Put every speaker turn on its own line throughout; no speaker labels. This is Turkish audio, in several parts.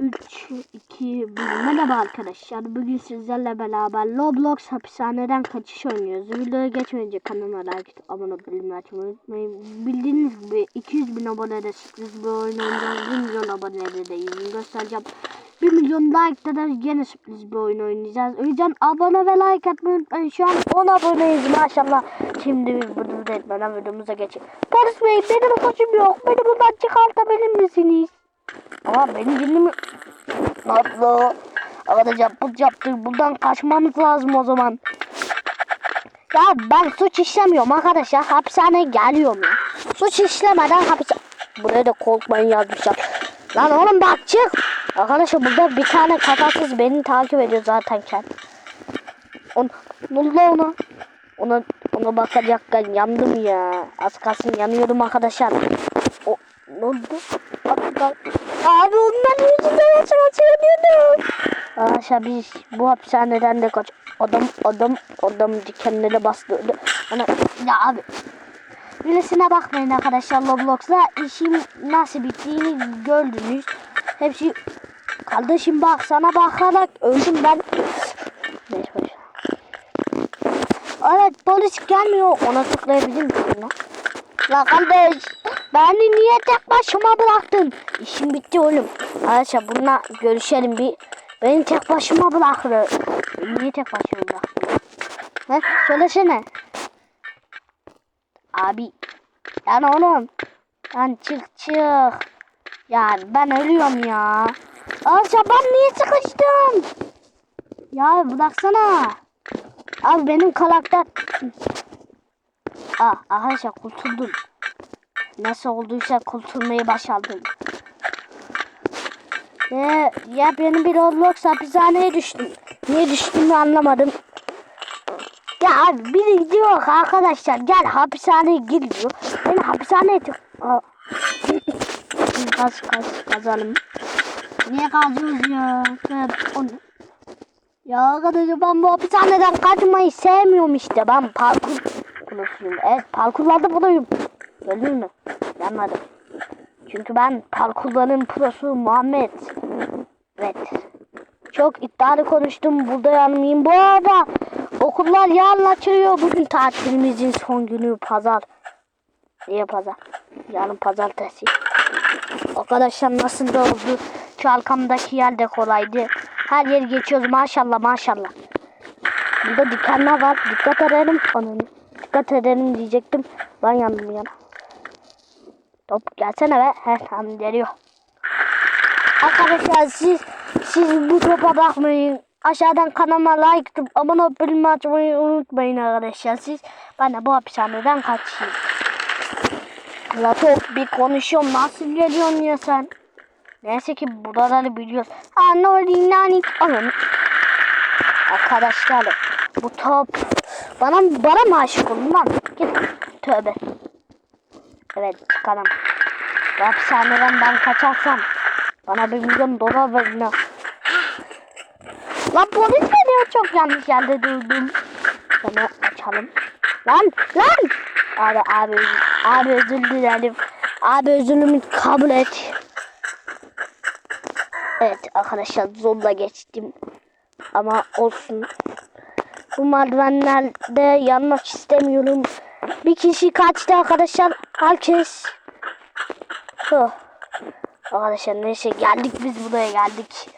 3, 2, 1. Merhaba arkadaşlar. Bugün sizlerle beraber Roblox hapishaneden kaçış oynuyoruz. Videoya geçmeden önce kanalıma like, abone açmayı unutmayın. Bildiğiniz gibi 200 bin abonede sürpriz bir oyun oynayacağız. 1 milyon abonede de yüzünü göstereceğim. 1 milyon like'da da yine sürpriz bir oyun oynayacağız. O yüzden abone ve like atmayı unutmayın. Şu an 10 aboneyiz maşallah. Şimdi biz burada etmeden videomuza geçelim. Polis bey benim suçum yok. Beni buradan çıkartabilir misiniz? Ama beni dinlemi... Abla. Arkadaşlar bu yaptık. Buradan kaçmamız lazım o zaman. Ya ben suç işlemiyorum arkadaşlar. Hapishaneye geliyorum ya. Suç işlemeden hapishane... Buraya da korkmayın yazmışlar. Lan oğlum bak çık. Arkadaşlar burada bir tane kafasız beni takip ediyor zaten kend. On, ne oldu ona? Ona, ona bakacakken yandım ya. Az kalsın yanıyordum arkadaşlar. O, ne oldu? Bak, Abi ondan yüzünden açıyordum. Arkadaşlar biz bu hapishaneden de kaç adam adam adam dikenlere bastı. Ana ya abi. Öylesine bakmayın arkadaşlar Roblox'ta işim nasıl bittiğini gördünüz. Hepsi kardeşim bak sana bakarak öldüm ben. Evet polis gelmiyor. Ona tıklayabilir miyim? La kardeş beni niye tek başıma bıraktın? İşim bitti oğlum. Arkadaşlar bununla görüşelim bir. Beni tek başıma bıraktın. Niye tek başıma bıraktın? He? Söylesene. Abi. Yani oğlum. Lan çık çık. Ya ben ölüyorum ya. Arkadaşlar ben niye sıkıştım? Ya bıraksana. Abi benim karakter... Ah arkadaşlar kurtuldum. Nasıl olduysa kurtulmayı başardım. Ve ya benim bir Roblox hapishaneye düştüm. Niye düştüğümü anlamadım. Ya abi biri diyor arkadaşlar gel hapishaneye gir diyor. Beni hapishaneye. Kaz kaz kazalım. Niye kazıyoruz ya? Onu. Ya arkadaşlar ben bu hapishaneden kaçmayı sevmiyorum işte. Ben parkur konusuyum. Evet parkurlarda buradayım. Gördün mü? Yanmadım. Çünkü ben parkurların prosu Muhammed. Evet. Çok iddialı konuştum. Burada yanmayayım. Bu arada okullar yarın açılıyor. Bugün tatilimizin son günü pazar. Niye pazar? Yarın pazartesi. Arkadaşlar nasıl da oldu? Şu arkamdaki yer de kolaydı. Her yeri geçiyoruz maşallah maşallah. Burada dikenler var. Dikkat edelim. Onun. Dikkat edelim diyecektim. Ben yandım yana. Top gelsene be. He tamam geliyor. Arkadaşlar siz siz bu topa bakmayın. Aşağıdan kanalıma like atıp abone olup bildirim açmayı unutmayın arkadaşlar. Siz de bu hapishaneden kaçayım. La top bir konuşuyorum. Nasıl geliyorsun ya sen? Neyse ki buraları biliyoruz. Nanik alın. Arkadaşlar bu top bana bana mı aşık oldun lan? Git tövbe. Evet çıkalım. Bu hapishaneden ben kaçarsam bana bir milyon dolar verin. Lan polis geliyor çok yanlış yerde durdum. Şunu açalım. Lan lan. Abi abi abi özür dilerim. Abi özürümü kabul et. Evet arkadaşlar zorla geçtim. Ama olsun. Bu merdivenlerde yanmak istemiyorum. Bir kişi kaçtı arkadaşlar. Herkes. Huh. Arkadaşlar neyse geldik biz buraya geldik.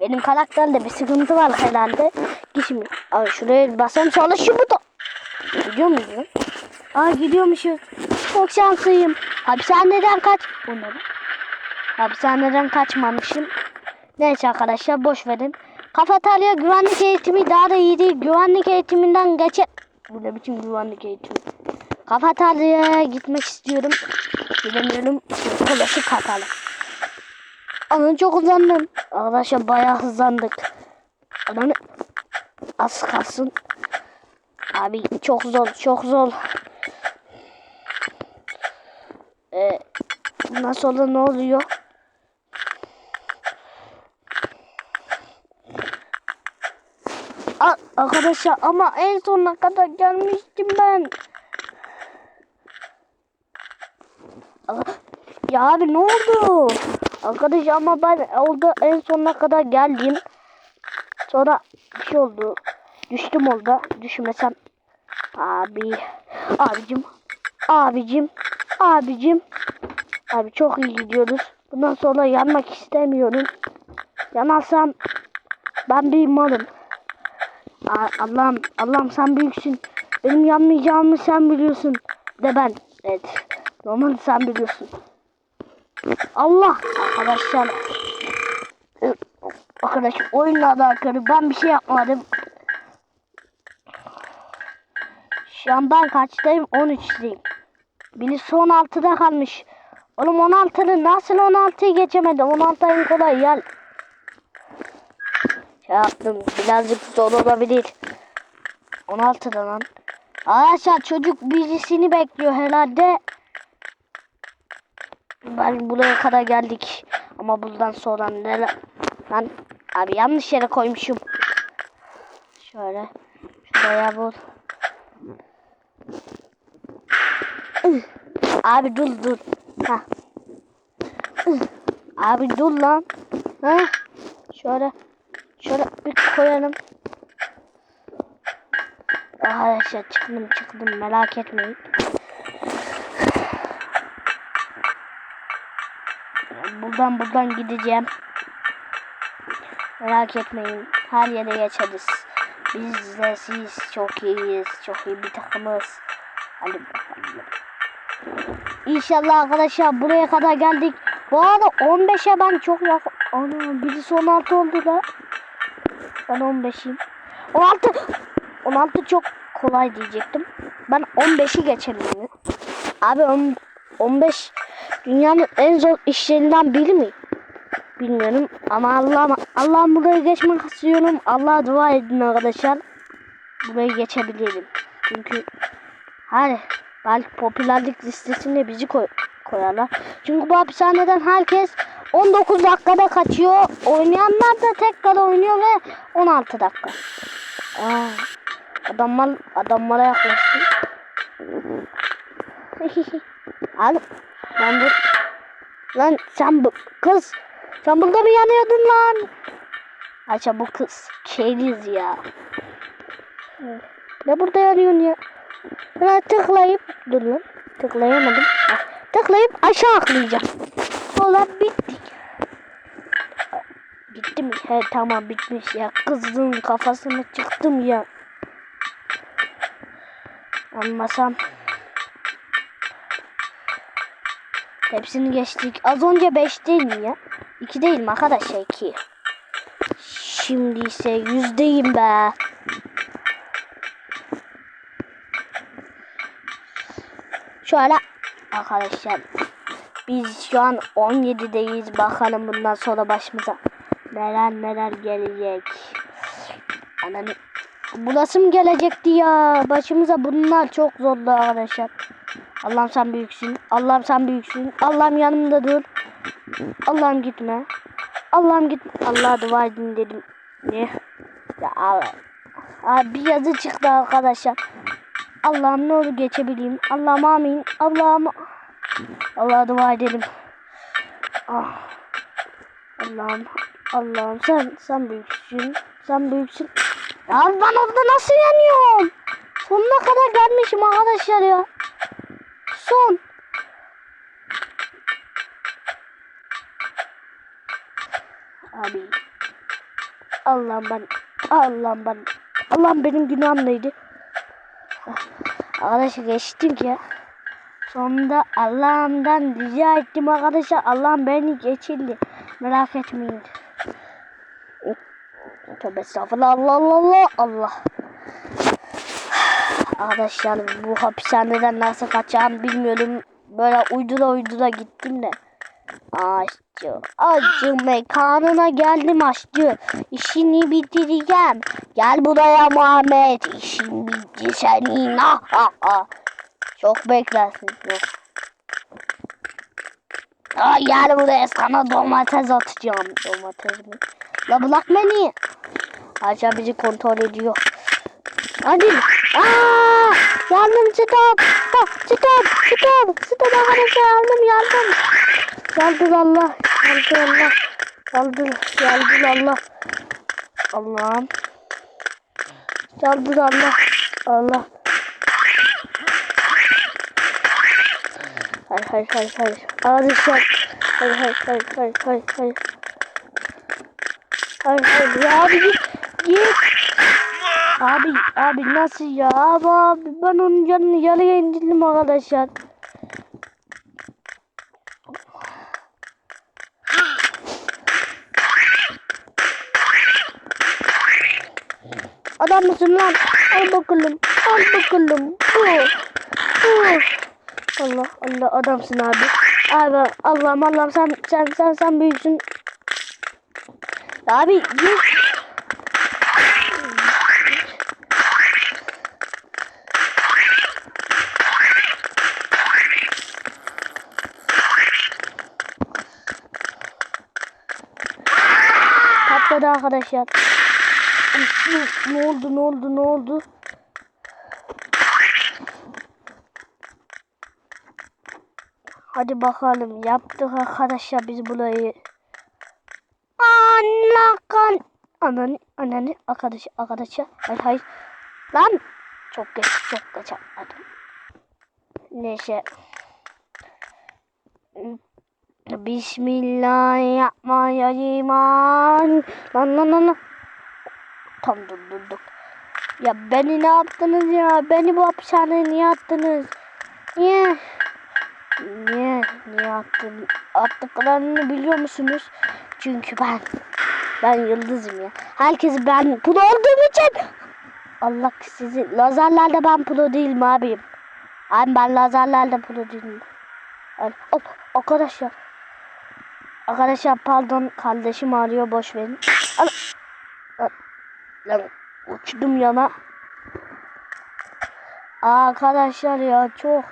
Benim karakterde bir sıkıntı var herhalde. Gitmiyor. Abi şuraya basam çalışıyor bu da. Gidiyor muyuz lan? Aa gidiyormuşuz. Çok şanslıyım. Hapishaneden kaç. Bunları. Hapishaneden kaçmamışım. Neyse arkadaşlar boş verin. Kafeterya güvenlik eğitimi daha da iyi değil. Güvenlik eğitiminden geçe... Bu ne biçim güvenlik eğitimi? Kafeteryaya gitmek istiyorum. Gidemiyorum. Klasik hatalı. Ama çok hızlandım. Arkadaşlar bayağı hızlandık. Ananı az kalsın. Abi çok zor, çok zor. Ee, bundan sonra ne oluyor? Arkadaşlar ama en sonuna kadar gelmiştim ben. Ya abi ne oldu? Arkadaş ama ben orada en sonuna kadar geldim. Sonra bir şey oldu. Düştüm orada. Düşmesem. Abi. Abicim. Abicim. Abicim. Abi çok iyi gidiyoruz. Bundan sonra yanmak istemiyorum. Yanarsam ben bir malım. Allah'ım Allah'ım sen büyüksün. Benim yanmayacağımı sen biliyorsun. De ben. Evet. Normal sen biliyorsun. Allah arkadaşlar. Arkadaş oyunla alakalı ben bir şey yapmadım. Şu an ben kaçtayım? 13'teyim. Birisi 16'da kalmış. Oğlum 16'lı nasıl 16'yı geçemedim? 16 en kolay gel. Şey yaptım birazcık zor olabilir. 16'da lan. Arkadaşlar çocuk birisini bekliyor herhalde. Ben buraya kadar geldik. Ama buradan sonra neler... Lan abi yanlış yere koymuşum. Şöyle. Şuraya bul. Abi dur dur. Ha. Abi dur lan. Ha. Şöyle. Şöyle bir koyalım. Arkadaşlar çıktım çıktım merak etmeyin. Buradan buradan gideceğim. Merak etmeyin. Her yere geçeriz. Biz de siz çok iyiyiz. Çok iyi bir takımız. Hadi bakalım. İnşallah arkadaşlar buraya kadar geldik. Bu arada 15'e ben çok yakın. Ana birisi 16 oldu da. Ben 15'im. 16. 16 çok kolay diyecektim. Ben 15'i geçebilirim. Abi on- 15 dünyanın en zor işlerinden biri mi? Bilmiyorum ama Allah'ım Allah'ım burayı geçmek istiyorum. Allah'a dua edin arkadaşlar. Burayı geçebilirim. Çünkü hani belki popülerlik listesinde bizi koy koyarlar. Çünkü bu hapishaneden herkes 19 dakikada kaçıyor. Oynayanlar da tekrar oynuyor ve 16 dakika. Aa, adamlar adamlara yaklaştım. Abi ben bu lan sen bu kız sen burada mı yanıyordun lan? Ayça bu kız keriz ya. Ne burada yanıyorsun ya? Ben tıklayıp dur lan tıklayamadım. Heh, Tıklayıp aşağı atlayacağım. Sonra bittik. Gitti mi? He tamam bitmiş ya. Kızın kafasına çıktım ya. Anlasam. Hepsini geçtik. Az önce 5 değil mi ya? 2 değil mi arkadaşlar 2. Şimdi ise yüzdeyim be. Şöyle arkadaşlar biz şu an 17'deyiz. Bakalım bundan sonra başımıza neler neler gelecek. Ananı bulasım gelecekti ya. Başımıza bunlar çok zordu arkadaşlar. Allah'ım sen büyüksün. Allah'ım sen büyüksün. Allah'ım yanımda dur. Allah'ım gitme. Allah'ım git. Allah'a dua edin dedim. Ne? Ya abi. Abi bir yazı çıktı arkadaşlar. Allah'ım ne olur geçebileyim. Allah'ım amin. Allah'ım. Allah'a dua edelim. Ah. Allah'ım. Allah'ım sen sen büyüksün. Sen büyüksün. Ya ben orada nasıl yanıyorum? Sonuna kadar gelmişim arkadaşlar ya. Son. Abi. Allah'ım ben. Allah'ım ben. Allah'ım benim günahım neydi? Arkadaşlar geçtim ya. Sonunda Allah'ımdan rica ettim arkadaşlar. Allah'ım beni geçirdi. Merak etmeyin. Tövbe estağfurullah Allah Allah Allah Allah. Arkadaşlar bu hapishaneden nasıl kaçacağım bilmiyorum. Böyle uydura uydura gittim de. Aşçı, aşçı mekanına geldim aşçı. İşini bitireceğim. Gel buraya Muhammed. İşin bitti senin. Ah, ah, ah. Çok beklersin. Yok. Aa, gel buraya sana domates atacağım. Domates mi? La bırak beni. Ayça bizi kontrol ediyor. Hadi. Aa! Yandım stop. Stop. Stop. Stop. Stop arkadaşlar yandım yandım. Yandım Allah. Saldır Allah. Saldır. Saldır Allah. Allah'ım. Saldır Allah. Allah. Hayır hayır hayır hayır. Arkadaşlar. Hayır hayır hayır hayır hayır hayır. Hayır hayır ya abi git. Git. Abi abi nasıl ya abi, abi ben onun canını yarıya indirdim arkadaşlar. Adam mısın lan? Al bakalım. Al bakalım. Bu. Bu. Allah Allah adamsın abi. Abi Allah'ım Allah'ım sen sen sen sen büyüksün. Abi git. Patladı arkadaşlar. Ne, oldu ne oldu ne oldu? Hadi bakalım yaptık arkadaşlar biz burayı. Allah kan. Ananı ananı arkadaş arkadaşlar. Hayır hayır. Lan çok geç çok geç atladım. Neyse. Bismillahirrahmanirrahim. Lan lan lan lan. Tam durdurduk. Ya beni ne yaptınız ya? Beni bu hapishaneye niye attınız? Niye? Niye? Niye attın? Attıklarını biliyor musunuz? Çünkü ben ben yıldızım ya. Herkes ben pro olduğum için Allah sizi lazerlerde ben pro değilim abim. Abi ben lazerlerde pro değilim. Ay, Hop arkadaşlar. Arkadaşlar pardon kardeşim arıyor boş verin. Al. Al. Lan uçtum yana. Arkadaşlar ya çok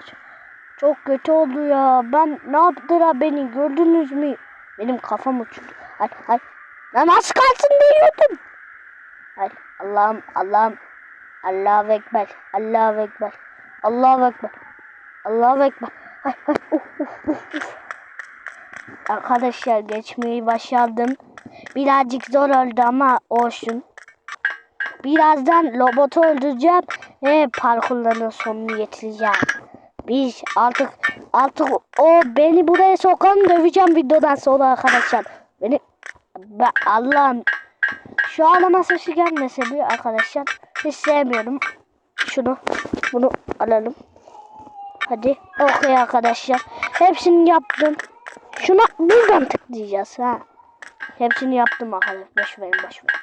çok kötü oldu ya. Ben ne yaptılar beni gördünüz mü? Benim kafam uçtu. Ay ay. Lan az kalsın diyordum. Ay Allah'ım Allah'ım. Allahu Ekber. Allahu Ekber. Allahu Ekber. Allahu Ekber. Ay ay uf uf uf uf. Arkadaşlar geçmeyi başardım. Birazcık zor oldu ama olsun. Birazdan robotu öldüreceğim ve parkurların sonunu getireceğim. Biz artık artık o beni buraya sokan döveceğim videodan sonra arkadaşlar. Beni ben Allah'ım şu ağlama sesi gelmese bir arkadaşlar hiç sevmiyorum. Şunu bunu alalım. Hadi okey arkadaşlar. Hepsini yaptım. Şuna buradan tıklayacağız ha. Hepsini yaptım arkadaşlar. Boş verin boş verin.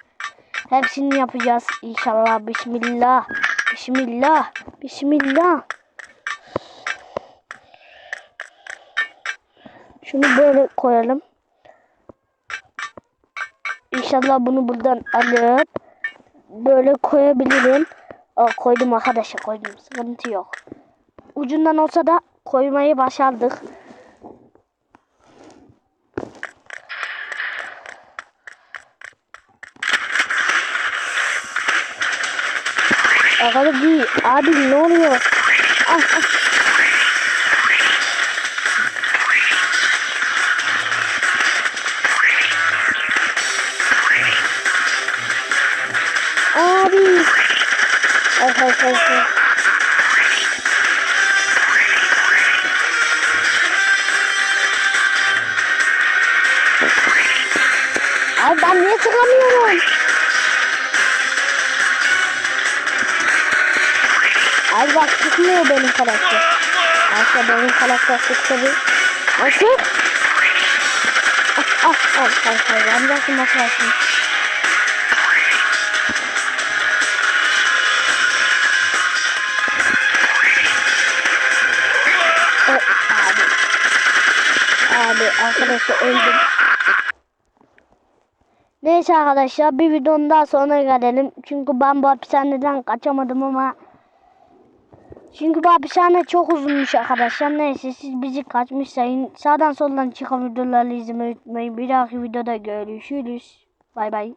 Hepsini yapacağız inşallah. Bismillah. Bismillah. Bismillah. Şunu böyle koyalım. İnşallah bunu buradan alıp böyle koyabilirim. Aa, koydum arkadaşlar koydum. Sıkıntı yok. Ucundan olsa da koymayı başardık. Abi, abi ne oluyor? Ah, ah. Abi. Ay ay ay ay. Ay ben niye çıkamıyorum? Ay bak çıkmıyor benim karakter. Aslında benim karakter çıktı bir. Nasıl? Ah ah ah ah ah. De nasıl açayım? Oh. Abi arkadaşlar öldüm. Neyse arkadaşlar bir videonun daha sonra gelelim. Çünkü ben bu hapishaneden kaçamadım ama çünkü bu hapishane çok uzunmuş arkadaşlar. Neyse siz bizi kaçmış sayın. Sağdan soldan çıkan videoları izlemeyi unutmayın. Bir dahaki videoda görüşürüz. Bay bay.